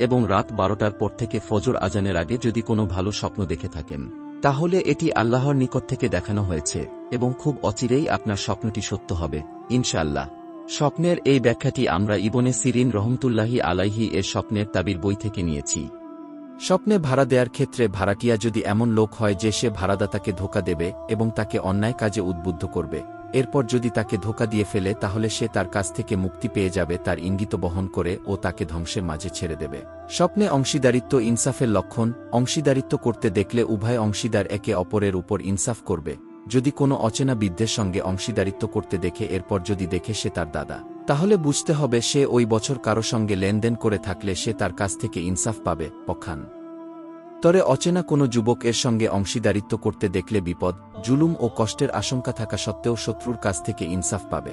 এবং রাত বারোটার পর থেকে ফজর আজানের আগে যদি কোনো ভালো স্বপ্ন দেখে থাকেন, তাহলে এটি আল্লাহর নিকট থেকে দেখানো হয়েছে, এবং খুব অচিরেই আপনার স্বপ্নটি সত্য হবে, ইনশাআল্লাহ। স্বপ্নের এই ব্যাখ্যাটি আমরা ইবনে সিরিন রহমতুল্লাহি আলাইহি এর স্বপ্নের তাবির বই থেকে নিয়েছি। স্বপ্নে ভাড়া দেওয়ার ক্ষেত্রে ভাড়াটিয়া যদি এমন লোক হয় যে সে ভাড়াদাতাকে ধোকা দেবে এবং তাকে অন্যায় কাজে উদ্বুদ্ধ করবে এরপর যদি তাকে ধোকা দিয়ে ফেলে, তাহলে সে তার কাছ থেকে মুক্তি পেয়ে যাবে, তার ইঙ্গিত বহন করে ও তাকে ধ্বংসের মাঝে ছেড়ে দেবে। স্বপ্নে অংশীদারিত্ব ইনসাফের লক্ষণ, অংশীদারিত্ব করতে দেখলে উভয় অংশীদার একে অপরের উপর ইনসাফ করবে। যদি কোনো অচেনা বিদ্যের সঙ্গে অংশীদারিত্ব করতে দেখে, এরপর যদি দেখে সে তার দাদা, তাহলে বুঝতে হবে সে ওই বছর কারও সঙ্গে লেনদেন করে থাকলে সে তার কাছ থেকে ইনসাফ পাবে, পক্ষান। তরে অচেনা কোনো যুবক এর সঙ্গে অংশীদারিত্ব করতে দেখলে বিপদ, জুলুম ও কষ্টের আশঙ্কা থাকা সত্ত্বেও শত্রুর কাছ থেকে ইনসাফ পাবে।